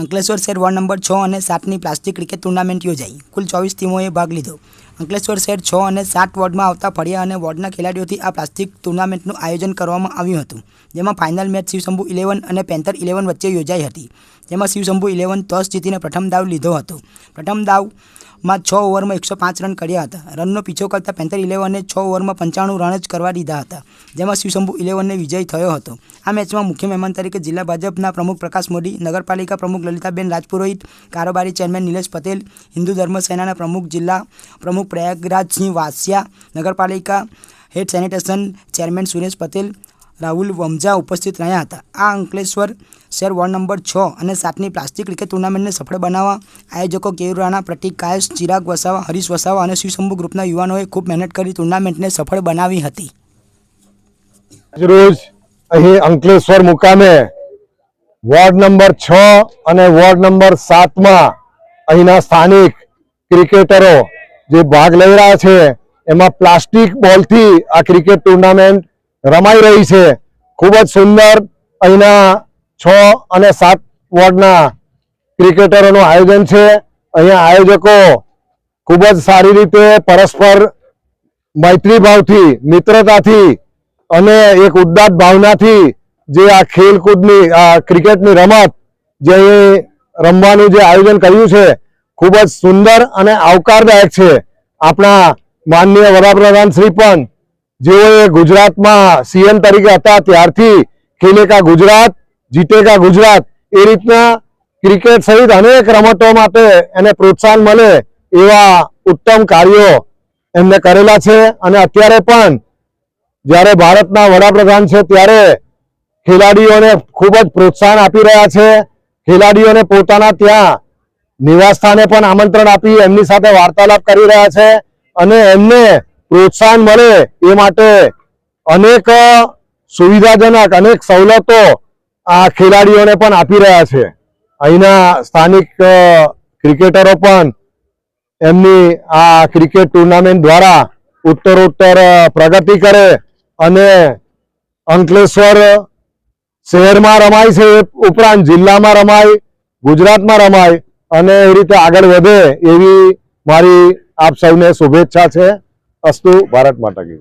અંકલેશ્વર શહેર ward number છ અને સાતની પ્લાસ્ટિક ક્રિકેટ ટુર્નામેન્ટ યોજાઈ. કુલ ચોવીસ ટીમોએ ભાગ લીધો. અંકલેશ્વર શહેર છ અને સાત વોર્ડમાં આવતા ફળિયા અને વોર્ડના ખેલાડીઓથી આ પ્લાસ્ટિક ટુર્નામેન્ટનું આયોજન કરવામાં આવ્યું હતું, જેમાં ફાઇનલ મેચ શિવશંભુ ઇલેવન અને પેન્થર ઇલેવન વચ્ચે યોજાઈ હતી, જેમાં શિવશંભુ ઇલેવન ટોસ જીતીને પ્રથમ દાવ લીધો હતો. પ્રથમ દાવમાં છ ઓવરમાં એકસો પાંચ રન કર્યા હતા. રનનો પીછો કરતા પેન્થર ઇલેવને છ ઓવરમાં પંચાણું રન જ કરવા દીધા હતા, જેમાં શિવશંભુ ઇલેવનને વિજય થયો હતો. આ મેચમાં મુખ્ય મહેમાન તરીકે જિલ્લા ભાજપના પ્રમુખ પ્રકાશ મોદી, નગરપાલિકા પ્રમુખ લલિતાબેન રાજપુરોહિત, કારોબારી ચેરમેન નિલેશ પટેલ, હિન્દુ ધર્મ સેનાના પ્રમુખ જિલ્લા પ્રમુખ પ્રયાગરાજસિંહ વાસિયા નગરપાલિકા head sanitation chairman Suresh Patel, Rahul Vamja ઉપસ્થિત રહ્યા હતા. આ અંકલેશ્વર શહેર વોર્ડ નંબર છ અને સાતની પ્લાસ્ટિક ક્રિકેટ ટુર્નામેન્ટને સફળ બનાવવા આયોજકો કેયુર રાણા, પ્રતિક કાયસ, ચિરાગ વસાવા, હરીશ વસાવા અને શિવશંભુ ગ્રુપના યુવાનોએ ખૂબ મહેનત કરી ટુર્નામેન્ટને સફળ બનાવી હતી. રોજ અહીં અંકલેશ્વર મુકામે વોર્ડ નંબર છ અને વોર્ડ નંબર સાતમાં અહીંના સ્થાનિક ક્રિકેટરો જે ભાગ લઈ રહ્યા છે, એમાં પ્લાસ્ટિક બોલથી આ ક્રિકેટ ટુર્નામેન્ટ રમાઈ રહી છે. ખૂબ જ સુંદર અહીંના છ અને સાત વોર્ડના ક્રિકેટરોનું આયોજન છે. અહીંયા આયોજકો ખૂબ જ સારી રીતે પરસ્પર મૈત્રીભાવથી, મિત્રતાથી અને એક ઉદ્દાત ભાવનાથી જે આ ખેલકૂદની, આ ક્રિકેટની રમત જે રમવાનું જે આયોજન કર્યું છે ખૂબ જ સુંદર અને આવકારદાયક છે આપણા માનનીય વડાપ્રધાન શ્રી પણ. જેઓએ ગુજરાતમાં સીએમ તરીકે હતા ત્યારથી ખેલેકા ગુજરાત જીતેકા ગુજરાત, એ રીતના ક્રિકેટ સહિત અનેક રમતો માટે એને પ્રોત્સાહન મળે એવા ઉત્તમ કાર્યો એમને કરેલા છે. અને અત્યારે પણ જ્યારે ભારતના વડાપ્રધાન છે ત્યારે ખેલાડીઓને ખૂબ જ પ્રોત્સાહન આપી રહ્યા છે. ખેલાડીઓને પોતાના ત્યાં નિવાસસ્થાને પણ આમંત્રણ આપી એમની સાથે વાર્તાલાપ કરી રહ્યા છે અને એમને પ્રોત્સાહન મળે એ માટે અનેક સુવિધાજનક, અનેક સવલતો આ ખેલાડીઓને પણ આપી રહ્યા છે. અહીંના સ્થાનિક ક્રિકેટરો પણ એમની આ ક્રિકેટ ટુર્નામેન્ટ દ્વારા ઉત્તરોત્તર પ્રગતિ કરે અને અંકલેશ્વર શહેરમાં રમાય છે ઉપરાંત જિલ્લામાં રમાય, ગુજરાતમાં રમાય અને એ રીતે આગળ વધે એવી મારી આપ સૌને શુભેચ્છા છે અસ્તુ ભારત માતા કી.